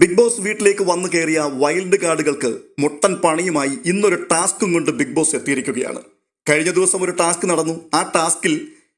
Big boss വീട്ടിലേക്ക് വന്നു കയറിയ വൈൽഡ് കാർഡുകൾക്ക് മുട്ടൻ പണിയുമായി ഇന്നൊരു ടാസ്കും കൊണ്ട് ബിഗ് ബോസ് എത്തിയിരിക്കുകയാണ്. കഴിഞ്ഞ ദിവസം ഒരു ടാസ്ക് നടന്നു. ആ ടാസ്കിൽ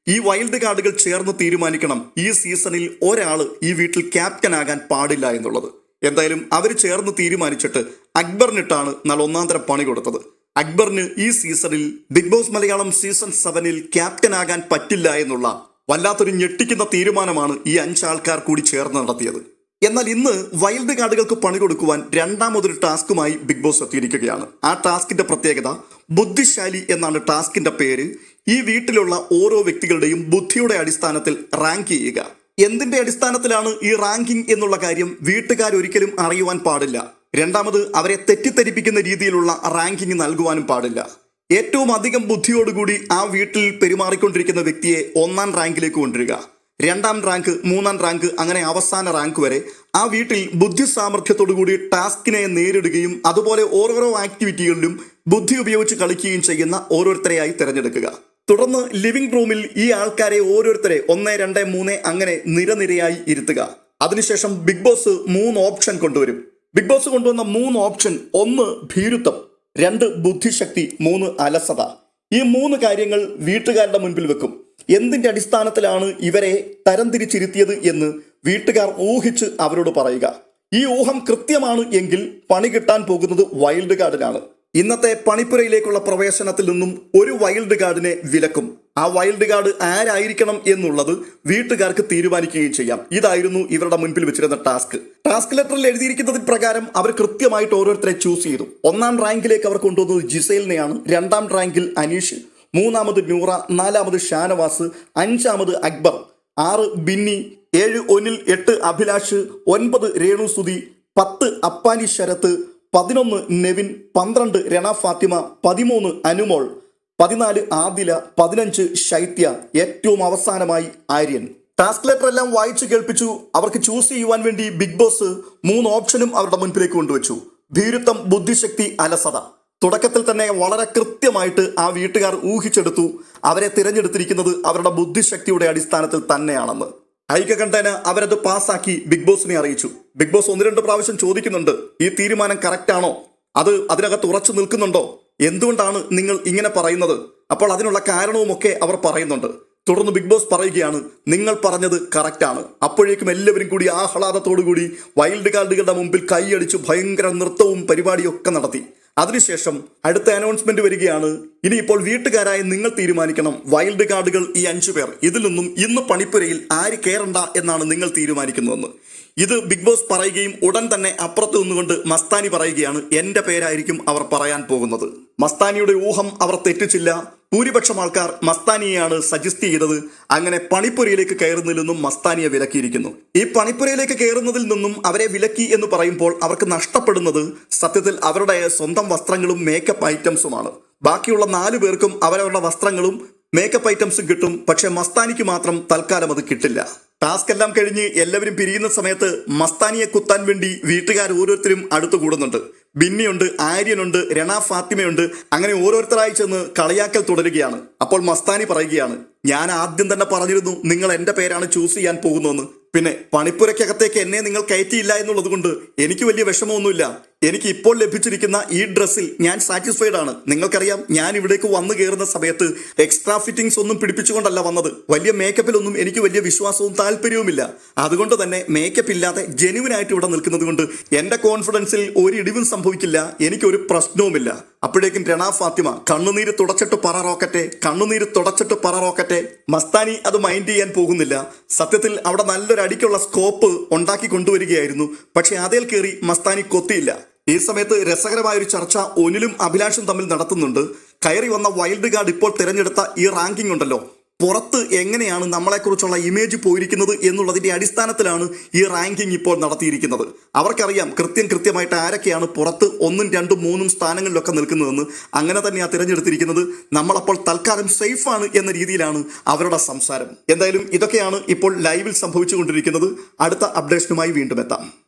ഈ വൈൽഡ് കാർഡുകൾ ചേർന്ന് തീരുമാനിക്കണം. ഈ സീസണിൽ ഒരാൾ ഈ വീട്ടിൽ ക്യാപ്റ്റൻ ആകാൻ പാടില്ല എന്നുള്ളത്. എന്തായാലും അവർ ചേർന്ന് തീരുമാനിച്ചിട്ട് അക്ബറിനിട്ടാണ് നല്ല ഒന്നാം തരം പണി കൊടുത്തത്. അക്ബറിന് ഈ സീസണിൽ ബിഗ് ബോസ് മലയാളം സീസൺ സെവനിൽ ക്യാപ്റ്റൻ ആകാൻ പറ്റില്ല എന്നുള്ള വല്ലാത്തൊരു ഞെട്ടിക്കുന്ന തീരുമാനമാണ് ഈ അഞ്ചാൾക്കാർ കൂടി ചേർന്ന് നടത്തിയത്. എന്നാൽ ഇന്ന് വൈൽഡ് കാർഡുകൾക്ക് പണി കൊടുക്കുവാൻ രണ്ടാമതൊരു ടാസ്കുമായി ബിഗ് ബോസ് എത്തിയിരിക്കുകയാണ്. ആ ടാസ്കിന്റെ പ്രത്യേകത ബുദ്ധിശാലി എന്നാണ് ടാസ്കിന്റെ പേര്. ഈ വീട്ടിലുള്ള ഓരോ വ്യക്തികളുടെയും ബുദ്ധിയുടെ അടിസ്ഥാനത്തിൽ റാങ്ക് ചെയ്യുക. എന്തിന്റെ അടിസ്ഥാനത്തിലാണ് ഈ റാങ്കിംഗ് എന്നുള്ള കാര്യം വീട്ടുകാർ ഒരിക്കലും അറിയുവാൻ പാടില്ല. രണ്ടാമത് അവരെ തെറ്റിദ്ധരിപ്പിക്കുന്ന രീതിയിലുള്ള റാങ്കിംഗ് നൽകുവാനും പാടില്ല. ഏറ്റവും അധികം ബുദ്ധിയോടുകൂടി ആ വീട്ടിൽ പെരുമാറിക്കൊണ്ടിരിക്കുന്ന വ്യക്തിയെ ഒന്നാം റാങ്കിലേക്ക് കൊണ്ടുവരിക. രണ്ടാം റാങ്ക് മൂന്നാം റാങ്ക് അങ്ങനെ അവസാന റാങ്ക് വരെ ആ വീട്ടിൽ ബുദ്ധി സാമർഥ്യത്തോടുകൂടി ടാസ്കിനെ നേരിടുകയും അതുപോലെ ഓരോരോ ആക്ടിവിറ്റികളിലും ബുദ്ധി ഉപയോഗിച്ച് കളിക്കുകയും ചെയ്യുന്ന ഓരോരുത്തരെയായി തിരഞ്ഞെടുക്കുക. തുടർന്ന് ലിവിംഗ് റൂമിൽ ഈ ആൾക്കാരെ ഓരോരുത്തരെ ഒന്ന് രണ്ട് മൂന്ന് അങ്ങനെ നിരനിരയായി ഇരുത്തുക. അതിനുശേഷം ബിഗ് ബോസ് മൂന്ന് ഓപ്ഷൻ കൊണ്ടുവരും. ബിഗ് ബോസ് കൊണ്ടുവന്ന മൂന്ന് ഓപ്ഷൻ ഒന്ന് ഭീരുത്വം രണ്ട് ബുദ്ധിശക്തി മൂന്ന് അലസത. ഈ മൂന്ന് കാര്യങ്ങൾ വീട്ടുകാരുടെ മുൻപിൽ വെക്കും. എന്തിന്റെ അടിസ്ഥാനത്തിലാണ് ഇവരെ തരംതിരിച്ചിരുത്തിയത് എന്ന് വീട്ടുകാർ ഊഹിച്ച് അവരോട് പറയുക. ഈ ഊഹം കൃത്യമാണ് എങ്കിൽ പണി കിട്ടാൻ പോകുന്നത് വൈൽഡ് കാർഡിനാണ്. ഇന്നത്തെ പണിപ്പുരയിലേക്കുള്ള പ്രവേശനത്തിൽ നിന്നും ഒരു വൈൽഡ് ഗാർഡിനെ വിലക്കും. ആ വൈൽഡ് ഗാർഡ് ആരായിരിക്കണം എന്നുള്ളത് വീട്ടുകാർക്ക് തീരുമാനിക്കുകയും ചെയ്യാം. ഇതായിരുന്നു ഇവരുടെ മുൻപിൽ വെച്ചിരുന്ന ടാസ്ക്. ടാസ്ക് ലെറ്ററിൽ എഴുതിയിരിക്കുന്നത് പ്രകാരം അവർ കൃത്യമായിട്ട് ഓരോരുത്തരെ ചൂസ് ചെയ്തു. ഒന്നാം റാങ്കിലേക്ക് അവർ കൊണ്ടുവന്നത് ജിസേലിനെയാണ്. രണ്ടാം റാങ്കിൽ അനീഷ്. മൂന്നാമത് നൂറ നാലാമത് ഷാനവാസ് അഞ്ചാമത് അക്ബർ ആറ് ബിന്നി ഏഴ് ഒനിൽ എട്ട് അഭിലാഷ് ഒൻപത് രേണുസുതി പത്ത് അപ്പാനി ശരത്ത് പതിനൊന്ന് നെവിൻ പന്ത്രണ്ട് രണ ഫാത്തിമ പതിമൂന്ന് അനുമോൾ പതിനാല് ആദില പതിനഞ്ച് ശൈത്യ ഏറ്റവും അവസാനമായി ആര്യൻ. ടാസ്ക് ലെറ്റർ എല്ലാം വായിച്ചു കേൾപ്പിച്ചു. അവർക്ക് ചൂസ് ചെയ്യുവാൻ വേണ്ടി ബിഗ് ബോസ് മൂന്ന് ഓപ്ഷനും അവരുടെ മുൻപിലേക്ക് കൊണ്ടുവച്ചു. ഭീരുത്വം ബുദ്ധിശക്തി അലസത. തുടക്കത്തിൽ തന്നെ വളരെ കൃത്യമായിട്ട് ആ വീട്ടുകാർ ഊഹിച്ചെടുത്തു. അവരെ തിരഞ്ഞെടുത്തിരിക്കുന്നത് അവരുടെ ബുദ്ധിശക്തിയുടെ അടിസ്ഥാനത്തിൽ തന്നെയാണെന്ന്. ഐക്യകണ്ഠേന അവരത് പാസ്സാക്കി ബിഗ് ബോസിനെ അറിയിച്ചു. ബിഗ് ബോസ് ഒന്ന് രണ്ട് പ്രാവശ്യം ചോദിക്കുന്നുണ്ട് ഈ തീരുമാനം കറക്റ്റ് ആണോ? അത് അതിനകത്ത് ഉറച്ചു നിൽക്കുന്നുണ്ടോ? എന്തുകൊണ്ടാണ് നിങ്ങൾ ഇങ്ങനെ പറയുന്നത്? അപ്പോൾ അതിനുള്ള കാരണവുമൊക്കെ അവർ പറയുന്നുണ്ട്. തുടർന്ന് ബിഗ് ബോസ് പറയുകയാണ് നിങ്ങൾ പറഞ്ഞത് കറക്റ്റാണ് അപ്പോഴേക്കും എല്ലാവരും കൂടി ആഹ്ലാദത്തോടു കൂടി വൈൽഡ് കാർഡുകളുടെ മുമ്പിൽ കൈയടിച്ച് ഭയങ്കര നൃത്തവും പരിപാടിയൊക്കെ നടത്തി. അതിനുശേഷം അടുത്ത അനൗൺസ്മെന്റ് വരികയാണ്. ഇനിയിപ്പോൾ വീട്ടുകാരായ നിങ്ങൾ തീരുമാനിക്കണം. വൈൽഡ് കാർഡുകൾ ഈ അഞ്ചു പേർ. ഇതിൽ നിന്നും ഇന്ന് പണിപ്പുരയിൽ ആര് കയറണ്ട എന്നാണ് നിങ്ങൾ തീരുമാനിക്കുന്നതെന്ന്. ഇത് ബിഗ് ബോസ് പറയുകയും ഉടൻ തന്നെ അപ്പുറത്ത് നിന്നുകൊണ്ട് മസ്താനി പറയുകയാണ്. എന്റെ പേരായിരിക്കും അവർ പറയാൻ പോകുന്നത്. മസ്താനിയുടെ ഊഹം അവർ തെറ്റിച്ചില്ല. ഭൂരിപക്ഷം ആൾക്കാർ മസ്താനിയെയാണ് സജസ്റ്റ് ചെയ്തത്. അങ്ങനെ പണിപ്പുരയിലേക്ക് കയറുന്നതിൽ നിന്നും മസ്താനിയെ വിലക്കിയിരിക്കുന്നു. ഈ പണിപ്പുരയിലേക്ക് കയറുന്നതിൽ നിന്നും അവരെ വിലക്കി എന്ന് പറയുമ്പോൾ അവർക്ക് നഷ്ടപ്പെടുന്നത് സത്യത്തിൽ അവരുടെ സ്വന്തം വസ്ത്രങ്ങളും മേക്കപ്പ് ഐറ്റംസുമാണ് ബാക്കിയുള്ള നാലു പേർക്കും അവരവരുടെ വസ്ത്രങ്ങളും മേക്കപ്പ് ഐറ്റംസും കിട്ടും. പക്ഷെ മസ്താനിക്ക് മാത്രം തൽക്കാലം അത് കിട്ടില്ല. ടാസ്ക് എല്ലാം കഴിഞ്ഞ് എല്ലാവരും പിരിയുന്ന സമയത്ത് മസ്താനിയെ കുത്താൻ വേണ്ടി വീട്ടുകാർ ഓരോരുത്തരും അടുത്തു കൂടുന്നുണ്ട് ബിന്നിയുണ്ട് ആര്യനുണ്ട് രണ ഫാത്തിമയുണ്ട്. അങ്ങനെ ഓരോരുത്തരായി ചെന്ന് കളിയാക്കൽ തുടരുകയാണ്. അപ്പോൾ മസ്താനി പറയുകയാണ് ഞാൻ ആദ്യം തന്നെ പറഞ്ഞിരുന്നു നിങ്ങൾ എന്റെ പേരാണ് ചൂസ് ചെയ്യാൻ പോകുന്നതെന്ന്. പിന്നെ പണിപ്പുരയ്ക്കകത്തേക്ക് എന്നെ നിങ്ങൾ കയറ്റിയില്ല എന്നുള്ളത് കൊണ്ട് എനിക്ക് വലിയ വിഷമമൊന്നുമില്ല. എനിക്ക് ഇപ്പോൾ ലഭിച്ചിരിക്കുന്ന ഈ ഡ്രസ്സിൽ ഞാൻ സാറ്റിസ്ഫൈഡ് ആണ്. നിങ്ങൾക്കറിയാം ഞാൻ ഇവിടേക്ക് വന്നു കയറുന്ന സമയത്ത് എക്സ്ട്രാ ഫിറ്റിംഗ്സ് ഒന്നും പിടിപ്പിച്ചുകൊണ്ടല്ല വന്നത്. വലിയ മേക്കപ്പിലൊന്നും എനിക്ക് വലിയ വിശ്വാസവും താല്പര്യവുമില്ല. അതുകൊണ്ട് തന്നെ മേക്കപ്പ് ഇല്ലാതെ ജെനുവിൻ ആയിട്ട് ഇവിടെ നിൽക്കുന്നത് കൊണ്ട് എന്റെ കോൺഫിഡൻസിൽ ഒരു ഇടിവും സംഭവിക്കില്ല എനിക്കൊരു പ്രശ്നവുമില്ല. അപ്പോഴേക്കും രണ ഫാത്തിമ കണ്ണുനീര് തുടച്ചിട്ട് പറ റോക്കറ്റെ കണ്ണുനീര് തുടച്ചിട്ട് പറ റോക്കറ്റെ. മസ്താനി അത് മൈൻഡ് ചെയ്യാൻ പോകുന്നില്ല. സത്യത്തിൽ അവിടെ നല്ലൊരു അടിക്കുള്ള സ്കോപ്പ് ഉണ്ടാക്കി കൊണ്ടുവരികയായിരുന്നു. പക്ഷെ അതിൽ കയറി മസ്താനി കൊത്തിയില്ല. ഈ സമയത്ത് രസകരമായ ഒരു ചർച്ച ഒനിലും അഭിലാഷും തമ്മിൽ നടത്തുന്നുണ്ട്. കയറി വന്ന വൈൽഡ് കാർഡ് ഇപ്പോൾ തിരഞ്ഞെടുത്ത ഈ റാങ്കിംഗ് ഉണ്ടല്ലോ. പുറത്ത് എങ്ങനെയാണ് നമ്മളെക്കുറിച്ചുള്ള ഇമേജ് പോയിരിക്കുന്നത് എന്നുള്ളതിന്റെ അടിസ്ഥാനത്തിലാണ് ഈ റാങ്കിംഗ് ഇപ്പോൾ നടത്തിയിരിക്കുന്നത്. അവർക്കറിയാം കൃത്യം കൃത്യമായിട്ട് ആരൊക്കെയാണ് പുറത്ത് ഒന്നും രണ്ടും മൂന്നും സ്ഥാനങ്ങളിലൊക്കെ നിൽക്കുന്നതെന്ന്. അങ്ങനെ തന്നെയാണ് തിരഞ്ഞെടുത്തിരിക്കുന്നത്. നമ്മളപ്പോൾ തൽക്കാലം സേഫ് ആണ് എന്ന രീതിയിലാണ് അവരുടെ സംസാരം. എന്തായാലും ഇതൊക്കെയാണ് ഇപ്പോൾ ലൈവിൽ സംഭവിച്ചുകൊണ്ടിരിക്കുന്നത്. അടുത്ത അപ്ഡേഷനുമായി വീണ്ടും എത്താം.